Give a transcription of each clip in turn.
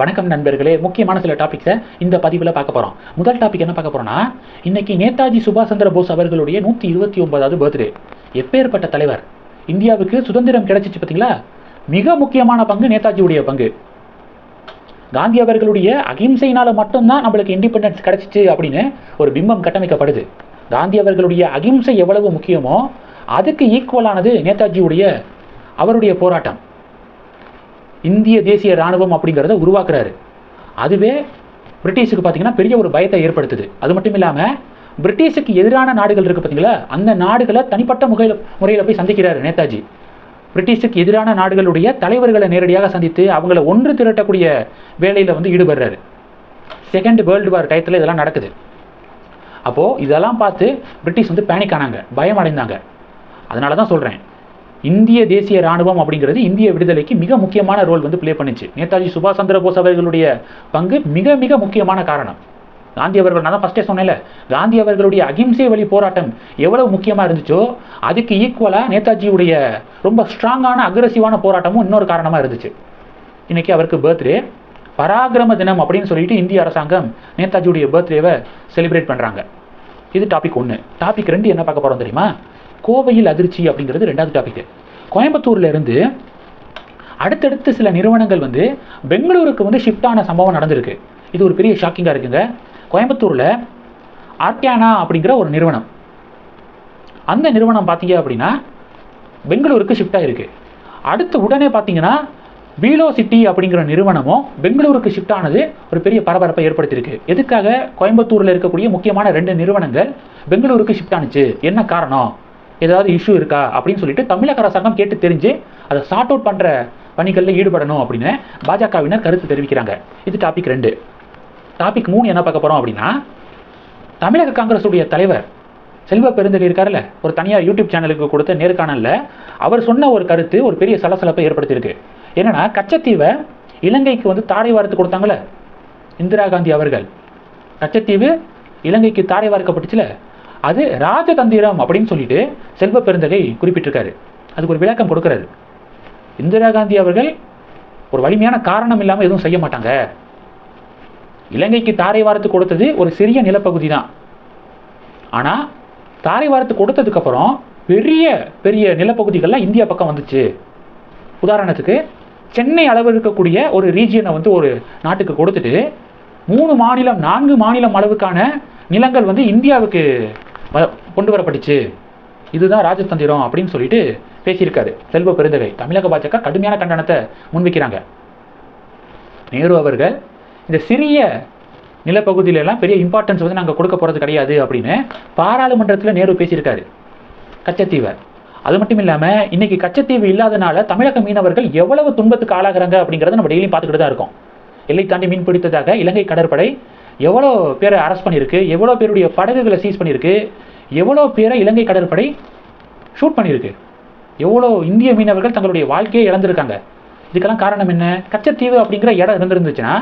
வணக்கம் நண்பர்களே. முக்கியமான சில டாபிக்ஸை இந்த பதிவில் பார்க்க போகிறோம் முதல் டாபிக் என்ன பார்க்க போகிறோம்னா இன்னைக்கு நேதாஜி சுபாஷ் சந்திர போஸ் அவர்களுடைய நூற்றி இருபத்தி ஒன்பதாவது பர்த்டே எப்பேற்பட்ட தலைவர்? இந்தியாவுக்கு சுதந்திரம் கிடைச்சிச்சு பார்த்தீங்களா மிக முக்கியமான பங்கு நேதாஜியுடைய பங்கு. காந்தி அவர்களுடைய அகிம்சையினால் மட்டும்தான் நம்மளுக்கு இண்டிபெண்டன்ஸ் கிடைச்சிச்சு அப்படின்னு ஒரு பிம்பம் கட்டமைக்கப்படுது. காந்தி அவர்களுடைய அகிம்சை எவ்வளவு முக்கியமோ அதுக்கு ஈக்குவலானது நேதாஜியுடைய அவருடைய போராட்டம். இந்திய தேசிய ராணுவம் அப்படிங்கிறத உருவாக்குறாரு. அதுவே பிரிட்டிஷுக்கு பார்த்தீங்கன்னா பெரிய ஒரு பயத்தை ஏற்படுத்துது. அது மட்டும் இல்லாமல் பிரிட்டிஷுக்கு எதிரான நாடுகள் இருக்குது பார்த்தீங்களா அந்த நாடுகளை தனிப்பட்ட முகையில் முறையில் போய் சந்திக்கிறாரு நேதாஜி. பிரிட்டிஷுக்கு எதிரான நாடுகளுடைய தலைவர்களை நேரடியாக சந்தித்து அவங்கள ஒன்று திரட்டக்கூடிய வேலையில் வந்து ஈடுபடுறாரு. செகண்ட் வேர்ல்டு வார் டயத்தில் இதெல்லாம் நடக்குது. அப்போது இதெல்லாம் பார்த்து பிரிட்டிஷ் வந்து பேனிக் ஆனாங்க பயம் அடைந்தாங்க அதனால தான் சொல்கிறேன் இந்திய தேசிய ராணுவம் அப்படிங்கிறது இந்திய விடுதலைக்கு மிக முக்கியமான ரோல் வந்து ப்ளே பண்ணுச்சு. நேதாஜி சுபாஷ் சந்திர போஸ் அவர்களுடைய பங்கு மிக மிக முக்கியமான காரணம். காந்தி அவர்கள் நான் தான் ஃபஸ்ட்டே சொன்னேன்ல காந்தி அவர்களுடைய அகிம்சை வழி போராட்டம் எவ்வளவு முக்கியமாக இருந்துச்சோ அதுக்கு ஈக்குவலாக நேதாஜியுடைய ரொம்ப ஸ்ட்ராங்கான அக்ரஸிவான போராட்டமும் இன்னொரு காரணமாக இருந்துச்சு. இன்றைக்கி அவருக்கு பர்த்டே பராக்கிரம தினம் அப்படின்னு சொல்லிட்டு இந்திய அரசாங்கம் நேதாஜியுடைய பர்த்டேவை செலிப்ரேட் பண்ணுறாங்க இது டாபிக் ஒன்று டாபிக் ரெண்டு என்ன பார்க்க போகிறோம் தெரியுமா? கோவையில் அதிர்ச்சி அப்படிங்கிறது ரெண்டாவது டாபிக் கோயம்புத்தூர்ல இருந்து அடுத்தடுத்து சில நிறுவனங்கள் வந்து பெங்களூருக்கு வந்து ஷிஃப்ட் ஆன சம்பவம் நடந்திருக்கு. இது ஒரு பெரிய ஷாக்கிங்காக இருக்குங்க. கோயம்புத்தூரில் ஆர்டியானா அப்படிங்கிற ஒரு நிறுவனம். அந்த நிறுவனம் பார்த்தீங்க அப்படின்னா பெங்களூருக்கு ஷிஃப்ட் ஆகிருக்கு அடுத்து உடனே பார்த்தீங்கன்னா பீலோ சிட்டி அப்படிங்கிற நிறுவனமும் பெங்களூருக்கு ஷிஃப்ட் ஆனது ஒரு பெரிய பரபரப்பை ஏற்படுத்தியிருக்கு. எதுக்காக? கோயம்புத்தூரில் இருக்கக்கூடிய முக்கியமான ரெண்டு நிறுவனங்கள் பெங்களூருக்கு ஷிஃப்ட் ஆனுச்சு. என்ன காரணம்? ஏதாவது இஷ்யூ இருக்கா அப்படின்னு சொல்லிட்டு தமிழக அரசாங்கம் கேட்டு தெரிஞ்சு அதை சார்ட் அவுட் பண்ணுற பணிகளில் ஈடுபடணும் அப்படின்னு பாஜகவினர் கருத்து தெரிவிக்கிறாங்க. இது டாபிக் ரெண்டு. டாபிக் மூணு என்ன பார்க்க போகிறோம் அப்படின்னா தமிழக காங்கிரஸுடைய தலைவர் செல்வ பெருந்தகை இருக்கார்ல ஒரு தனியார் யூடியூப் சேனலுக்கு கொடுத்த நேர்காணலில் அவர் சொன்ன ஒரு கருத்து ஒரு பெரிய சலசலப்பை ஏற்படுத்தியிருக்கு. என்னன்னா கச்சத்தீவை இலங்கைக்கு வந்து தாரை வார்த்து கொடுத்தாங்களே இந்திரா காந்தி அவர்கள். கச்சத்தீவு இலங்கைக்கு தாரை வார்க்கப்பட்டுச்சுல அது ராஜதந்திரம் அப்படின்னு சொல்லிட்டு செல்வ பெருந்தகை குறிப்பிட்டிருக்காரு. அதுக்கு ஒரு விளக்கம் கொடுக்கறாரு இந்திரா காந்தி அவர்கள் ஒரு வலிமையான காரணம் இல்லாமல் எதுவும் செய்ய மாட்டாங்க. இலங்கைக்கு தாரை வாரத்து கொடுத்தது ஒரு சிறிய நிலப்பகுதி தான் ஆனால் தாரை வாரத்து கொடுத்ததுக்கப்புறம் பெரிய பெரிய நிலப்பகுதிகள்லாம் இந்தியா பக்கம் வந்துச்சு. உதாரணத்துக்கு சென்னை அளவு இருக்கக்கூடிய ஒரு ரீஜியனை வந்து ஒரு நாட்டுக்கு கொடுத்துட்டு மூணு மாநிலம் நான்கு மாநிலம் அளவுக்கான நிலங்கள் வந்து இந்தியாவுக்கு கொண்டு வரப்பட்டுச்சு. இதுதான் ராஜதந்திரம் அப்படின்னு சொல்லிட்டு பேசியிருக்காரு. செல்வ பெருந்தகை. தமிழக பாஜக கடுமையான கண்டனத்தை முன்வைக்கிறாங்க. நேரு அவர்கள் இந்த சிறிய நிலப்பகுதியில எல்லாம் பெரிய இம்பார்ட்டன்ஸ் வந்து நாங்கள் கொடுக்க போகிறது கிடையாது அப்படின்னு பாராளுமன்றத்தில் நேரு பேசியிருக்காரு. கச்சத்தீவை. அது மட்டும் இல்லாமல் இன்னைக்கு கச்சத்தீவு இல்லாதனால தமிழக மீனவர்கள் எவ்வளவு துன்பத்துக்கு ஆளாகிறாங்க அப்படிங்கிறத நம்ம டெய்லியும் பார்த்துக்கிட்டு தான் இருக்கோம். எல்லை தாண்டி மீன் பிடித்ததாக இலங்கை கடற்படை எவ்வளோ பேரை அரெஸ்ட் பண்ணியிருக்கு? எவ்வளோ பேருடைய படகுகளை சீஸ் பண்ணியிருக்கு? எவ்வளோ பேரை இலங்கை கடற்படை ஷூட் பண்ணியிருக்கு? எவ்வளோ இந்திய மீனவர்கள் தங்களுடைய வாழ்க்கையை இழந்திருக்காங்க? இதுக்கெல்லாம் காரணம் என்ன? கச்சத்தீவு அப்படிங்கிற இடம் இருந்திருந்துச்சுன்னா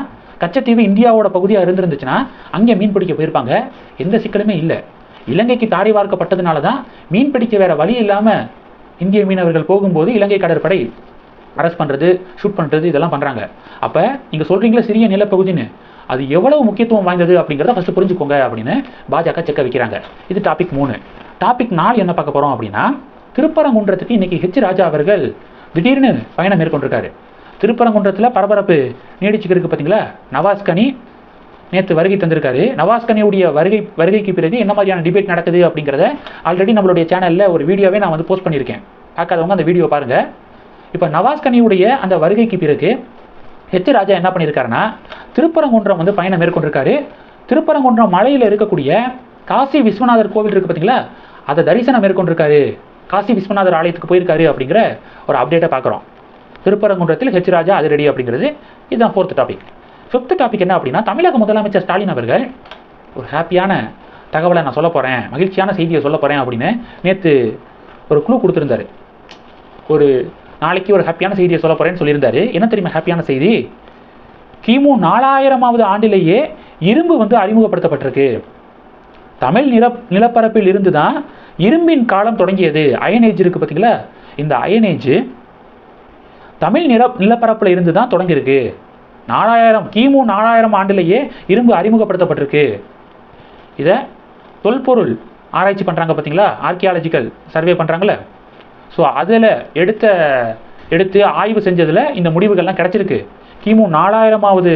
கச்சத்தீவு இந்தியாவோட பகுதியாக இருந்திருந்துச்சுன்னா அங்கே மீன் பிடிக்க போயிருப்பாங்க. எந்த சிக்கலுமே இல்லை. இலங்கைக்கு தாடி வார்க்கப்பட்டதுனால தான் மீன் பிடிக்க வேற வழி இல்லாமல் இந்திய மீனவர்கள் போகும்போது இலங்கை கடற்படை அரெஸ்ட் பண்ணுறது ஷூட் பண்ணுறது இதெல்லாம் பண்ணுறாங்க அப்போ நீங்கள் சொல்கிறீங்களா சிறிய நிலப்பகுதின்னு. அது எவ்வளவு முக்கியத்துவம் வாய்ந்தது அப்படிங்கிறத ஃபஸ்ட்டு புரிஞ்சுக்கோங்க அப்படின்னு பாஜக செக்க வைக்கிறாங்க. இது டாபிக் மூணு. டாபிக் நாலு என்ன பார்க்க போகிறோம் அப்படின்னா திருப்பரங்குன்றத்துக்கு இன்றைக்கி ஹெச் ராஜா அவர்கள் திடீர்னு பயணம் மேற்கொண்டிருக்காரு. திருப்பரங்குன்றத்தில் பரபரப்பு நீடிச்சுக்கிருக்கு பார்த்தீங்களா நவாஸ் கனி நேற்று வருகை தந்திருக்காரு. நவாஸ்கனியுடைய வருகை வருகைக்கு பிறகு என்ன மாதிரியான டிபேட் நடக்குது அப்படிங்கிறத ஆல்ரெடி நம்மளுடைய சேனலில் ஒரு வீடியோவே நான் வந்து போஸ்ட் பண்ணியிருக்கேன். பார்க்காதவங்க அந்த வீடியோ பாருங்கள் இப்போ நவாஸ்கனியுடைய அந்த வருகைக்கு பிறகு ஹெச் ராஜா என்ன பண்ணியிருக்காருன்னா திருப்பரங்குன்றம் வந்து பயணம் மேற்கொண்டிருக்காரு. திருப்பரங்குன்றம் மலையில் இருக்கக்கூடிய காசி விஸ்வநாதர் கோவில் இருக்குது பார்த்தீங்களா அதை தரிசனம் மேற்கொண்டிருக்காரு. காசி விஸ்வநாதர் ஆலயத்துக்கு போயிருக்காரு அப்படிங்கிற ஒரு அப்டேட்டை பார்க்குறோம் திருப்பரங்குன்றத்தில் ஹெச் ராஜா அது ரெடி அப்படிங்கிறது. இதுதான் ஃபோர்த் டாபிக் ஃபிஃப்த் டாபிக் என்ன அப்படின்னா தமிழக முதலமைச்சர் ஸ்டாலின் அவர்கள் ஒரு ஹாப்பியான தகவலை நான் சொல்ல போகிறேன் மகிழ்ச்சியான செய்தியை சொல்ல போகிறேன் அப்படின்னு நேற்று ஒரு குழு கொடுத்துருந்தாரு. ஒரு நாளைக்கு ஒரு ஹாப்பியான செய்தியை சொல்ல போகிறேன்னு சொல்லியிருந்தாரு. என்ன தெரியுமா ஹாப்பியான செய்தி? கிமு நாலாயிரமாவது ஆண்டிலேயே இரும்பு வந்து அறிமுகப்படுத்தப்பட்டிருக்கு. தமிழ் நில நிலப்பரப்பில் இருந்து தான் இரும்பின் காலம் தொடங்கியது. அயன் ஏஜ் இருக்குது பார்த்தீங்களா? இந்த அயன் தமிழ் நில நிலப்பரப்பில் இருந்து தான் தொடங்கியிருக்கு. நாலாயிரம் கிமு நாலாயிரம் ஆண்டுலேயே இரும்பு அறிமுகப்படுத்தப்பட்டிருக்கு. இதை தொல்பொருள் ஆராய்ச்சி பண்ணுறாங்க பார்த்தீங்களா? ஆர்கியாலஜிக்கல் சர்வே பண்ணுறாங்களே ஸோ அதில் எடுத்த எடுத்து ஆய்வு செஞ்சதில் இந்த முடிவுகள்லாம் கிடச்சிருக்கு. கிமு நாலாயிரமாவது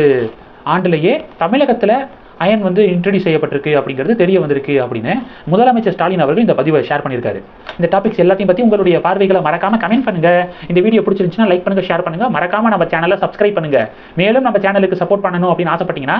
ஆண்டுலேயே தமிழகத்தில் அயன் வந்து இன்ட்ரடியூஸ் செய்யப்பட்டிருக்கு அப்படிங்கிறது தெரிய வந்திருக்கு அப்படின்னு முதலமைச்சர் ஸ்டாலின் அவர்கள் இந்த பதிவை ஷேர் பண்ணியிருக்காரு. இந்த டாபிக்ஸ் எல்லாத்தையும் பற்றி உங்களுடைய பார்வைகளை மறக்காம கமெண்ட் பண்ணுங்கள் இந்த வீடியோ பிடிச்சிருந்துச்சுன்னா லைக் பண்ணுங்க ஷேர் பண்ணுங்கள் மறக்காமல் நம்ம சேனலை சப்ஸ்கிரைப் பண்ணுங்கள் மேலும் நம்ம சேனலுக்கு சப்போர்ட் பண்ணணும் அப்படின்னு ஆசைப்பட்டீங்கன்னா